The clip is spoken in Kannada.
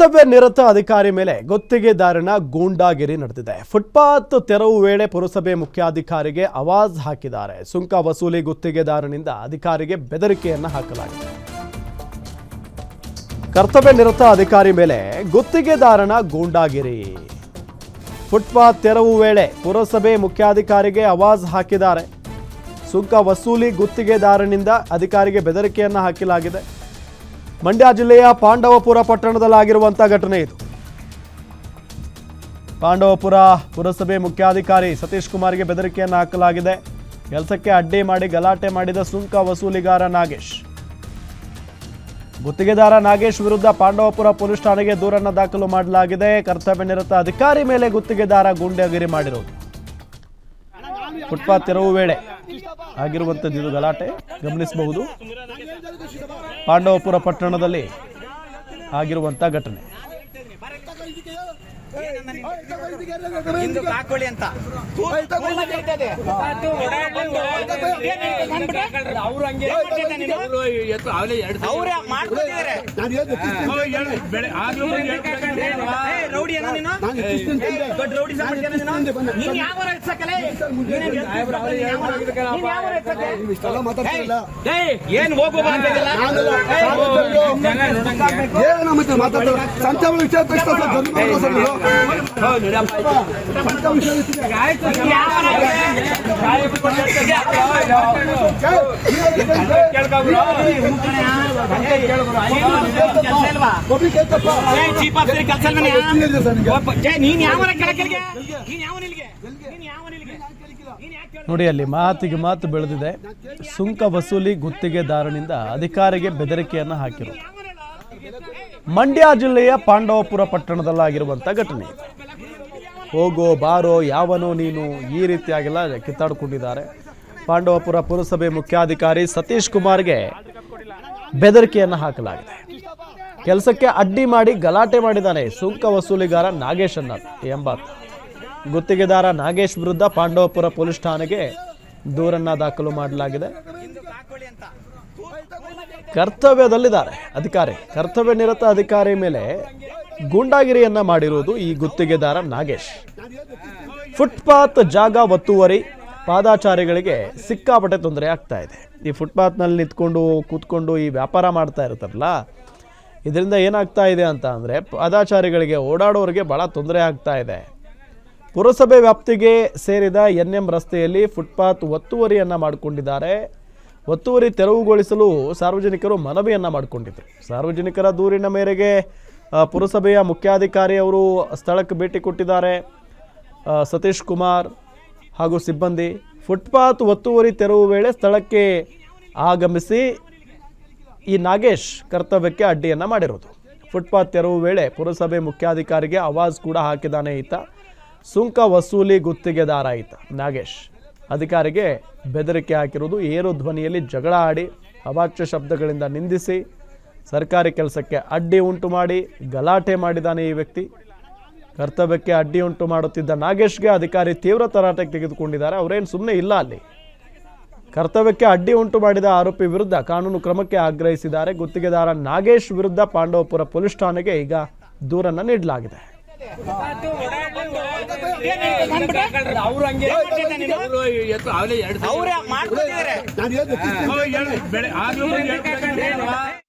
ಕರ್ತವ್ಯ ನಿರತ ಅಧಿಕಾರಿ ಮೇಲೆ ಗುತ್ತಿಗೆದಾರನ ಗೂಂಡಾಗಿರಿ ನಡೆದಿದೆ. ಫುಟ್ಪಾತ್ ತೆರವು ವೇಳೆ ಪುರಸಭೆ ಮುಖ್ಯಾಧಿಕಾರಿಗೆ ಅವಾಜ್ ಹಾಕಿದ್ದಾರೆ. ಸುಂಕ ವಸೂಲಿ ಗುತ್ತಿಗೆದಾರನಿಂದ ಅಧಿಕಾರಿಗೆ ಬೆದರಿಕೆಯನ್ನ ಹಾಕಲಾಗಿದೆ. ಕರ್ತವ್ಯ ನಿರತ ಅಧಿಕಾರಿ ಮೇಲೆ ಗುತ್ತಿಗೆದಾರನ ಗೂಂಡಾಗಿರಿ. ಫುಟ್ಪಾತ್ ತೆರವು ವೇಳೆ ಪುರಸಭೆ ಮುಖ್ಯಾಧಿಕಾರಿಗೆ ಅವಾಜ್ ಹಾಕಿದ್ದಾರೆ. ಸುಂಕ ವಸೂಲಿ ಗುತ್ತಿಗೆದಾರನಿಂದ ಅಧಿಕಾರಿಗೆ ಬೆದರಿಕೆಯನ್ನ ಹಾಕಲಾಗಿದೆ. ಮಂಡ್ಯ ಜಿಲ್ಲೆಯ ಪಾಂಡವಪುರ ಪಟ್ಟಣದಲ್ಲಾಗಿರುವಂಥ ಘಟನೆ ಇದು. ಪಾಂಡವಪುರ ಪುರಸಭೆ ಮುಖ್ಯಾಧಿಕಾರಿ ಸತೀಶ್ ಕುಮಾರ್ಗೆ ಬೆದರಿಕೆಯನ್ನು ಹಾಕಲಾಗಿದೆ. ಕೆಲಸಕ್ಕೆ ಅಡ್ಡಿ ಮಾಡಿ ಗಲಾಟೆ ಮಾಡಿದ ಸುಂಕ ವಸೂಲಿಗಾರ ನಾಗೇಶ್. ಗುತ್ತಿಗೆದಾರ ನಾಗೇಶ್ ವಿರುದ್ಧ ಪಾಂಡವಪುರ ಪೊಲೀಸ್ ಠಾಣೆಗೆ ದೂರನ್ನು ದಾಖಲು ಮಾಡಲಾಗಿದೆ. ಕರ್ತವ್ಯ ನಿರತ ಅಧಿಕಾರಿ ಮೇಲೆ ಗುತ್ತಿಗೆದಾರ ಗೂಂಡಾಗಿರಿ ಮಾಡಿರುವುದು ಫುಟ್ಪಾತ್ ತೆರವು ವೇಳೆ ಆಗಿರುವಂಥದ್ದು ಇದು ಗಲಾಟೆ. ಗಮನಿಸಬಹುದು. ಪಾಂಡವಪುರ ಪಟ್ಟಣದಲ್ಲಿ ಆಗಿರುವಂಥ ಘಟನೆ. ಅಂತ ಅವ್ರೇ ಏನೋ ನೀನು? ಏ, ದೊಡ್ಡ ರೌಡಿ ಸಾಮಾನ್ಯ ನೀನು ನೀನ್? ಯಾವ ಊರ ಎತ್ಸಕ್ಕಲೆ? ನೀನೇನ್ ಎತ್ಸಕ್ಕೆ? ನೀನ್ ಯಾವ ಊರ- ನೀನ್ ಯಾವ ಏಯ್, ಏನ್ ಹೋಗು ಬಾ ಅಂತ ಇದೆಯಲ್ಲ? ಏನು ಮತ್ತೆ ಸಂಚಾರ ತಕ್ಷಣ ನೋಡಿ, ಅಲ್ಲಿ ಮಾತಿಗೆ ಮಾತು ಬೆಳೆದಿದೆ. ಸುಂಕ ವಸೂಲಿ ಗುತ್ತಿಗೆದಾರನಿಂದ ಅಧಿಕಾರಿಗೆ ಬೆದರಿಕೆಯನ್ನು ಹಾಕಿರು. ಮಂಡ್ಯ ಜಿಲ್ಲೆಯ ಪಾಂಡವಪುರ ಪಟ್ಟಣದಲ್ಲಾಗಿರುವಂತ ಘಟನೆ. ಹೋಗೋ ಬಾರೋ ಯಾವನೋ ನೀನು ಈ ರೀತಿಯಾಗೆಲ್ಲ ಕಿತ್ತಾಡ್ಕೊಂಡಿದ್ದಾರೆ. ಪಾಂಡವಪುರ ಪುರಸಭೆ ಮುಖ್ಯಾಧಿಕಾರಿ ಸತೀಶ್ ಕುಮಾರ್ಗೆ ಬೆದರಿಕೆಯನ್ನು ಹಾಕಲಾಗಿದೆ. ಕೆಲಸಕ್ಕೆ ಅಡ್ಡಿ ಮಾಡಿ ಗಲಾಟೆ ಮಾಡಿದ್ದಾನೆ ಸುಂಕ ವಸೂಲಿಗಾರ ನಾಗೇಶ್ ಅನ್ನ ಎಂಬಾತ ಗುತ್ತಿಗೆದಾರ ನಾಗೇಶ್ ವಿರುದ್ಧ ಪಾಂಡವಪುರ ಪೊಲೀಸ್ ಠಾಣೆಗೆ ದೂರನ್ನ ದಾಖಲು ಮಾಡಲಾಗಿದೆ. ಕರ್ತವ್ಯದಲ್ಲಿದ್ದಾರೆ ಅಧಿಕಾರಿ. ಕರ್ತವ್ಯ ನಿರತ ಅಧಿಕಾರಿ ಮೇಲೆ ಗೂಂಡಾಗಿರಿಯನ್ನ ಮಾಡಿರುವುದು ಈ ಗುತ್ತಿಗೆದಾರ ನಾಗೇಶ್. ಫುಟ್ಪಾತ್ ಜಾಗ ಒತ್ತುವರಿ ಪಾದಾಚಾರಿಗಳಿಗೆ ಸಿಕ್ಕಾಪಟ್ಟೆ ತೊಂದರೆ ಆಗ್ತಾ ಇದೆ. ಈ ಫುಟ್ಪಾತ್ನಲ್ಲಿ ನಿಂತ್ಕೊಂಡು, ಕೂತ್ಕೊಂಡು ಈ ವ್ಯಾಪಾರ ಮಾಡ್ತಾ ಇರ್ತಾರಲ್ಲ, ಇದರಿಂದ ಏನಾಗ್ತಾ ಇದೆ ಅಂತ ಅಂದರೆ ಪಾದಾಚಾರಿಗಳಿಗೆ ಓಡಾಡೋರಿಗೆ ಭಾಳ ತೊಂದರೆ ಆಗ್ತಾ ಇದೆ. ಪುರಸಭೆ ವ್ಯಾಪ್ತಿಗೆ ಸೇರಿದ ಎನ್ ಎಂ ರಸ್ತೆಯಲ್ಲಿ ಫುಟ್ಪಾತ್ ಒತ್ತುವರಿಯನ್ನು ಮಾಡಿಕೊಂಡಿದ್ದಾರೆ. ಒತ್ತುವರಿ ತೆರವುಗೊಳಿಸಲು ಸಾರ್ವಜನಿಕರು ಮನವಿಯನ್ನು ಮಾಡಿಕೊಂಡಿದ್ದರು ಸಾರ್ವಜನಿಕರ ದೂರಿನ ಮೇರೆಗೆ ಪುರಸಭೆಯ ಮುಖ್ಯಾಧಿಕಾರಿಯವರು ಸ್ಥಳಕ್ಕೆ ಭೇಟಿ ಕೊಟ್ಟಿದ್ದಾರೆ. ಸತೀಶ್ ಕುಮಾರ್ ಹಾಗೂ ಸಿಬ್ಬಂದಿ ಫುಟ್ಪಾತ್ ಒತ್ತುವರಿ ತೆರವು ವೇಳೆ ಸ್ಥಳಕ್ಕೆ ಆಗಮಿಸಿ ಈ ನಾಗೇಶ್ ಕರ್ತವ್ಯಕ್ಕೆ ಅಡ್ಡಿಯನ್ನು ಮಾಡಿರೋದು. ಫುಟ್ಪಾತ್ ತೆರವು ವೇಳೆ ಪುರಸಭೆ ಮುಖ್ಯಾಧಿಕಾರಿಗೆ ಆವಾಜ್ ಕೂಡ ಹಾಕಿದಾನೆ ಈತ. ಸುಂಕ ವಸೂಲಿ ಗುತ್ತಿಗೆದಾರ ಈತ. ನಾಗೇಶ್ ಅಧಿಕಾರಿಗೆ ಬೆದರಿಕೆ ಹಾಕಿರುವುದು ಏರು ಧ್ವನಿಯಲ್ಲಿ ಜಗಳ ಆಡಿ ಅವಾಚ್ಯ ಶಬ್ದಗಳಿಂದ ನಿಂದಿಸಿ ಸರ್ಕಾರಿ ಕೆಲಸಕ್ಕೆ ಅಡ್ಡಿ ಉಂಟು ಮಾಡಿ ಗಲಾಟೆ ಮಾಡಿದಾನೆ ಈ ವ್ಯಕ್ತಿ. ಕರ್ತವ್ಯಕ್ಕೆ ಅಡ್ಡಿ ಉಂಟು ಮಾಡುತ್ತಿದ್ದ ನಾಗೇಶ್ಗೆ ಅಧಿಕಾರಿ ತೀವ್ರ ತರಾಟೆಗೆ ತೆಗೆದುಕೊಂಡಿದ್ದಾರೆ. ಅವರೇನು ಸುಮ್ಮನೆ ಇಲ್ಲ ಅಲ್ಲಿ? ಕರ್ತವ್ಯಕ್ಕೆ ಅಡ್ಡಿ ಉಂಟು ಮಾಡಿದ ಆರೋಪಿ ವಿರುದ್ಧ ಕಾನೂನು ಕ್ರಮಕ್ಕೆ ಆಗ್ರಹಿಸಿದ್ದಾರೆ. ಗುತ್ತಿಗೆದಾರ ನಾಗೇಶ್ ವಿರುದ್ಧ ಪಾಂಡವಪುರ ಪೊಲೀಸ್ ಠಾಣೆಗೆ ಈಗ ದೂರನ್ನು ನೀಡಲಾಗಿದೆ. ಅವ್ರೇ